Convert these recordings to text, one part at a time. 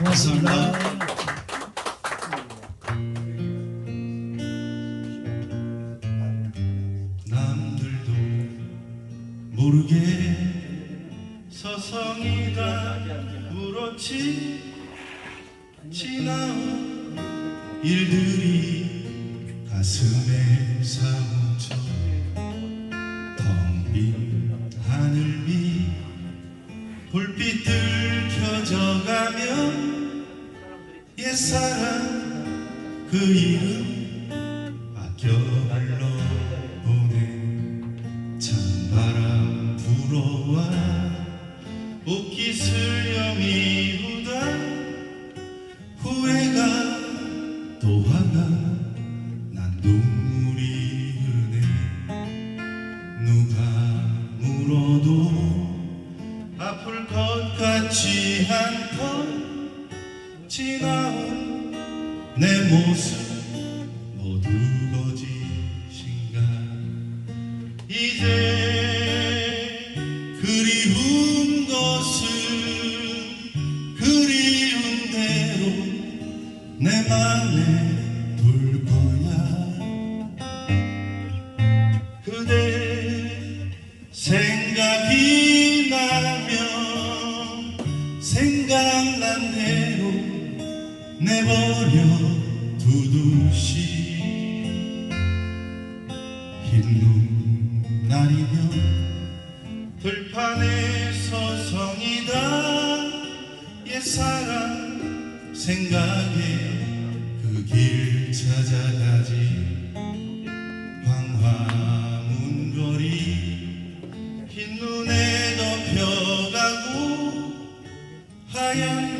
고맙습니다. 남들도 모르게 서성이다 울었지 지나온 일들이 가슴에 사무쳐 텅빈 하늘 위 불빛들 켜져가면 옛사랑 그 이름 아껴 불러보네 찬바람 불어와 옷깃을 여미우다. 후회가 또 하나. 난 눈물이 흐르네. 누가 물어도 아플 것 같지 않던 지나온 내 모습 모두 거짓인가 이제 그리운 것은 그리운 대로 내 맘에 둘 거야. 그대 생각이 나면 생각난 대로 내버려 두듯이 흰 눈 날이면 들판에 서성이다. 옛사랑 생각에 그 길 찾아가지. 광화문 거리 흰눈에 덮여가고 하얀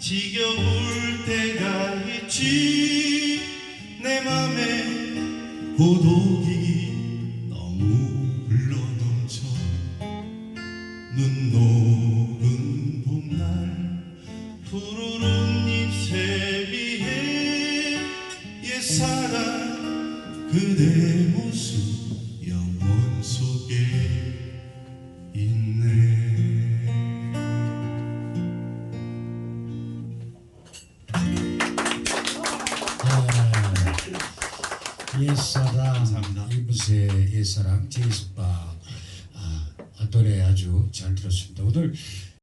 지겨울 때가 있지. 내 맘에 고독이 너무 흘러넘쳐. 눈 녹은 봄날 푸르른 잎새 위에 옛사랑 그대 모습 영원 속에 옛사랑 감사합니다. 이브스의 옛사랑 제이스바 아, 노래 아주 잘 들었습니다. 오늘